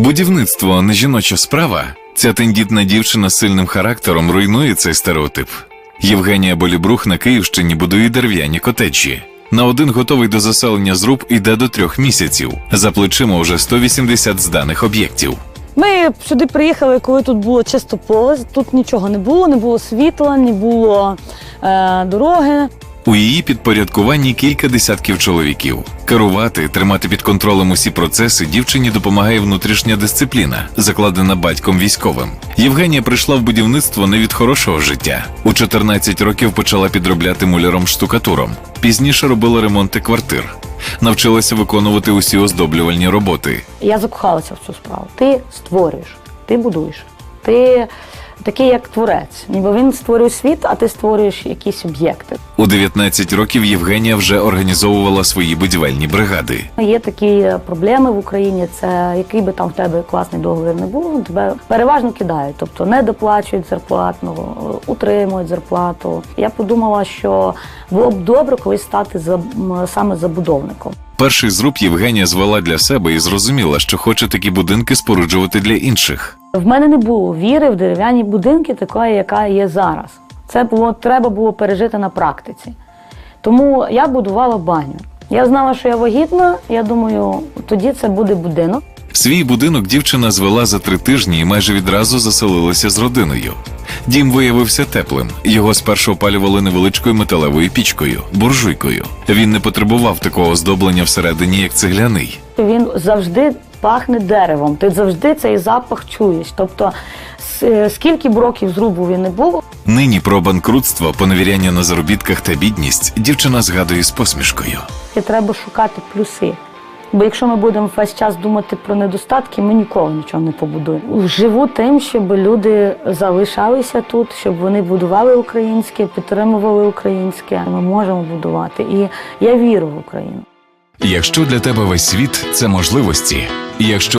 Будівництво не жіноча справа. Ця тендітна дівчина з сильним характером руйнує цей стереотип. Євгенія Болібрух на Київщині будує дерев'яні котеджі. На один готовий до заселення зруб іде до трьох місяців. За плечима вже 180 зданих об'єктів. Ми сюди приїхали, коли тут було чисто поле. Тут нічого не було, не було світла, не було е, дороги. У її підпорядкуванні кілька десятків чоловіків. Керувати, тримати під контролем усі процеси дівчині допомагає внутрішня дисципліна, закладена батьком військовим. Євгенія прийшла в будівництво не від хорошого життя. У 14 років почала підробляти муляром штукатуром. Пізніше робила ремонти квартир. Навчилася виконувати усі оздоблювальні роботи. Я закохалася в цю справу. Ти створюєш, ти будуєш. Ти такий як творець. Ніби він створює світ, а ти створюєш якісь об'єкти. У 19 років Євгенія вже організовувала свої будівельні бригади. Є такі проблеми в Україні. Це який би там в тебе класний договір не був, тебе переважно кидають, тобто не доплачують зарплатну, утримують зарплату. Я подумала, що було б добре колись стати за саме забудовником. Перший зруб Євгенія звела для себе і зрозуміла, що хоче такі будинки споруджувати для інших. В мене не було віри в дерев'яні будинки, такої, яка є зараз. Це було треба було пережити на практиці. Тому я будувала баню. Я знала, що я вагітна. Я думаю, тоді це буде будинок. Свій будинок дівчина звела за три тижні і майже відразу заселилася з родиною. Дім виявився теплим. Його спершу опалювали невеличкою металевою пічкою, буржуйкою. Він не потребував такого оздоблення всередині, як цегляний. Він завжди пахне деревом. Ти завжди цей запах чуєш. Тобто, скільки б років зрубу він не був, Нині про банкрутство, поневіряння на заробітках та бідність дівчина згадує з посмішкою. і треба шукати плюси. Бо якщо ми будемо весь час думати про недостатки, ми ніколи нічого не побудуємо. Живу тим, щоб люди залишалися тут, щоб вони будували українське, підтримували українське. Ми можемо будувати. І я вірю в Україну. Якщо для тебе весь світ це можливості, якщо